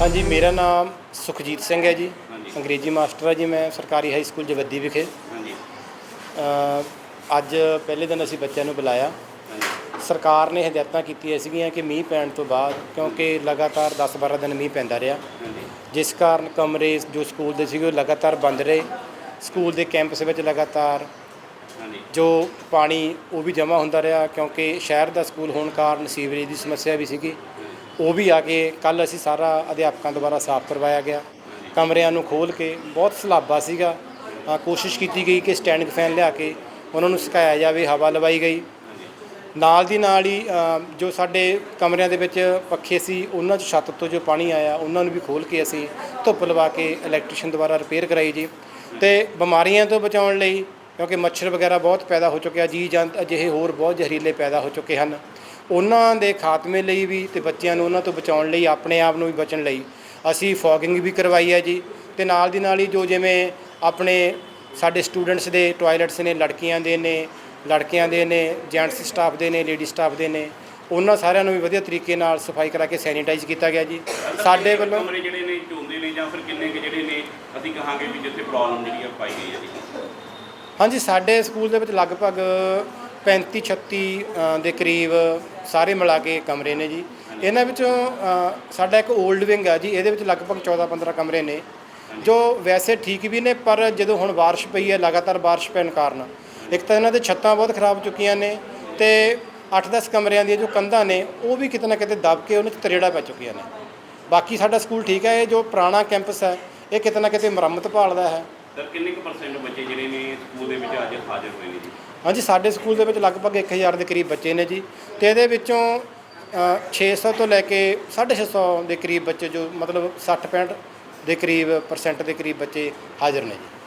ਹਾਂਜੀ ਮੇਰਾ ਨਾਮ ਸੁਖਜੀਤ ਸਿੰਘ ਹੈ ਜੀ। ਹਾਂਜੀ। ਅੰਗਰੇਜ਼ੀ ਮਾਸਟਰ ਹਾਂ ਜੀ ਮੈਂ ਸਰਕਾਰੀ ਹਾਈ ਸਕੂਲ ਜਵੱਦੀ ਵਿਖੇ। ਹਾਂਜੀ। ਅ, ਅੱਜ ਪਹਿਲੇ ਦਿਨ ਅਸੀਂ ਬੱਚਿਆਂ ਨੂੰ ਬੁਲਾਇਆ। ਹਾਂਜੀ। ਸਰਕਾਰ ਨੇ ਹਦਾਇਤਾਂ ਕੀਤੀਆਂ ਸੀਗੀਆਂ ਕਿ ਮੀਂਹ ਪੈਣ ਤੋਂ ਬਾਅਦ ਕਿਉਂਕਿ ਲਗਾਤਾਰ 10-12 ਦਿਨ ਮੀਂਹ ਪੈਂਦਾ ਰਿਹਾ। ਹਾਂਜੀ। ਜਿਸ ਕਾਰਨ ਕਮਰੇ ਜੋ ਸਕੂਲ ਦੇ ਸੀਗੇ ਉਹ ਲਗਾਤਾਰ ਬੰਦ ਰਹੇ। ਸਕੂਲ ਦੇ ਕੈਂਪਸ ਵਿੱਚ ਲਗਾਤਾਰ ਹਾਂਜੀ। ਜੋ ਪਾਣੀ ਉਹ ਵੀ ਜਮ੍ਹਾਂ ਹੁੰਦਾ ਰਿਹਾ ਕਿਉਂਕਿ ਸ਼ਹਿਰ ਦਾ ਸਕੂਲ ਹੋਣ ਕਾਰਨ ਸੀਵਰੇਜ ਦੀ ਸਮੱਸਿਆ ਵੀ ਸੀਗੀ। ਉਹ ਵੀ ਆ ਕੇ ਕੱਲ ਅਸੀਂ ਸਾਰਾ ਅਧਿਆਪਕਾਂ ਦੁਆਰਾ ਸਾਫ਼ ਕਰਵਾਇਆ ਗਿਆ। ਕਮਰਿਆਂ ਨੂੰ ਖੋਲ ਕੇ ਬਹੁਤ ਸਲਾਬਾ ਸੀਗਾ। ਅ, ਕੋਸ਼ਿਸ਼ ਕੀਤੀ ਗਈ ਕਿ ਸਟੈਂਡਿੰਗ ਫੈਨ ਲਿਆ ਕੇ ਉਹਨਾਂ ਨੂੰ ਸੁਕਾਇਆ ਜਾਵੇ ਹਵਾ ਲਵਾਈ ਗਈ। ਨਾਲ ਦੀ ਨਾਲ ਹੀ ਅ, ਜੋ ਸਾਡੇ ਕਮਰਿਆਂ ਦੇ ਵਿੱਚ ਪੱਖੇ ਸੀ ਉਹਨਾਂ 'ਚ ਛੱਤ ਤੋਂ ਜੋ ਪਾਣੀ ਆਇਆ ਉਹਨਾਂ ਨੂੰ ਵੀ ਖੋਲ ਕੇ ਅਸੀਂ ਧੁੱਪ ਲਵਾ ਕੇ ਇਲੈਕਟ੍ਰੀਸ਼ੀਅਨ ਦੁਆਰਾ ਰਿਪੇਅਰ ਕਰਾਈ ਜੀ। ਤੇ ਬਿਮਾਰੀਆਂ ਤੋਂ ਬਚਾਉਣ ਲਈ ਕਿਉਂਕਿ ਮੱਛਰ ਵਗੈਰਾ ਬਹੁਤ ਪੈਦਾ ਹੋ ਚੁੱਕਿਆ ਜੀ ਜੰਤ ਅਜਿਹੇ ਹੋਰ ਬਹੁਤ ਜ਼ਹਿਰੀਲੇ ਪੈਦਾ ਹੋ ਚੁੱਕੇ ਹਨ। ਉਹਨਾਂ ਦੇ ਖਾਤਮੇ ਲਈ ਵੀ ਤੇ ਬੱਚਿਆਂ ਨੂੰ ਉਹਨਾਂ ਤੋਂ ਬਚਾਉਣ ਲਈ ਆਪਣੇ ਆਪ ਨੂੰ ਵੀ ਬਚਣ ਲਈ ਅਸੀਂ ਫੌਗਿੰਗ ਵੀ ਕਰਵਾਈ ਹੈ ਜੀ ਤੇ ਨਾਲ ਦੀ ਨਾਲ ਹੀ ਜੋ ਜਿਵੇਂ ਆਪਣੇ ਸਾਡੇ ਸਟੂਡੈਂਟਸ ਦੇ ਟਾਇਲਟਸ ਨੇ ਲੜਕੀਆਂ ਦੇ ਨੇ ਲੜਕਿਆਂ ਦੇ ਨੇ ਜੈਂਟਸ ਸਟਾਫ ਦੇ ਨੇ ਲੇਡੀ ਸਟਾਫ ਦੇ ਨੇ ਉਹਨਾਂ ਸਾਰਿਆਂ ਨੂੰ ਵੀ ਵਧੀਆ ਤਰੀਕੇ ਨਾਲ ਸਫ਼ਾਈ ਕਰਾ ਕੇ ਸੈਨੀਟਾਈਜ਼ ਕੀਤਾ ਗਿਆ ਜੀ। ਸਾਡੇ ਵੱਲੋਂ ਕਮਰੇ ਜਿਹੜੇ ਨੇ ਝੋਂਦੇ ਨੇ ਜਾਂ ਫਿਰ ਕਿੰਨੇ ਕੁ ਜਿਹੜੇ ਨੇ ਅਸੀਂ ਕਹਾਂਗੇ ਵੀ ਜਿੱਥੇ ਪ੍ਰੋਬਲਮ ਜਿਹੜੀ ਆ ਪਾਈ ਗਈ ਹੈ ਜੀ। ਹਾਂਜੀ ਸਾਡੇ ਸਕੂਲ ਦੇ ਵਿੱਚ ਲਗਭਗ 35 36 ਦੇ ਕਰੀਬ ਸਾਰੇ ਮਿਲਾ ਕੇ ਕਮਰੇ ਨੇ ਜੀ। ਇਹਨਾਂ ਵਿੱਚੋਂ ਅ, ਸਾਡਾ ਇੱਕ 올ਡ ਵਿੰਗ ਆ ਜੀ ਇਹਦੇ ਵਿੱਚ ਲਗਭਗ 14 15 ਕਮਰੇ ਨੇ ਜੋ ਵੈਸੇ ਠੀਕ ਵੀ ਨੇ ਪਰ ਜਦੋਂ ਹੁਣ ਬਾਰਿਸ਼ ਪਈ ਹੈ ਲਗਾਤਾਰ ਬਾਰਿਸ਼ ਪੈਣ ਕਾਰਨ। ਇੱਕ ਤਾਂ ਇਹਨਾਂ ਦੇ ਛੱਤਾਂ ਬਹੁਤ ਖਰਾਬ ਹੋ ਚੁੱਕੀਆਂ ਨੇ ਤੇ 8-10 ਕਮਰਿਆਂ ਦੀਆਂ ਜੋ ਕੰਧਾਂ ਨੇ ਉਹ ਵੀ ਕਿਤੇ ਨਾ ਕਿਤੇ ਦਬ ਕੇ ਉਹਨਾਂ 'ਚ ਤਰੇੜਾ ਪੈ ਚੁੱਕੀਆਂ ਨੇ। ਬਾਕੀ ਸਾਡਾ ਸਕੂਲ ਠੀਕ ਹੈ ਇਹ ਜੋ ਪੁਰਾਣਾ ਕੈਂਪਸ ਹੈ ਇਹ ਕਿਤੇ ਨਾ ਕਿਤੇ ਮੁਰੰਮਤ ਭਾਲਦਾ ਹੈ। ਸਰ ਕਿੰਨੇ ਕੁ ਪਰਸੈਂਟ ਬੱਚੇ ਜਿਹੜੇ ਨੇ ਸਕੂਲ ਦੇ ਵਿੱਚ ਅੱਜ ਹਾਜ਼ਰ ਹੋਏ ਨੇ ਜੀ? ਹਾਂਜੀ ਸਾਡੇ ਸਕੂਲ ਦੇ ਵਿੱਚ ਲਗਭਗ 1000 ਦੇ ਕਰੀਬ ਬੱਚੇ ਨੇ ਜੀ ਤੇ ਇਹਦੇ ਵਿੱਚੋਂ ਅ, 600 ਤੋਂ ਲੈ ਕੇ 650 ਦੇ ਕਰੀਬ ਬੱਚੇ ਜੋ ਮਤਲਬ 60 65 ਦੇ ਕਰੀਬ ਪਰਸੈਂਟ ਦੇ ਕਰੀਬ ਬੱਚੇ ਹਾਜ਼ਰ ਨੇ ਜੀ।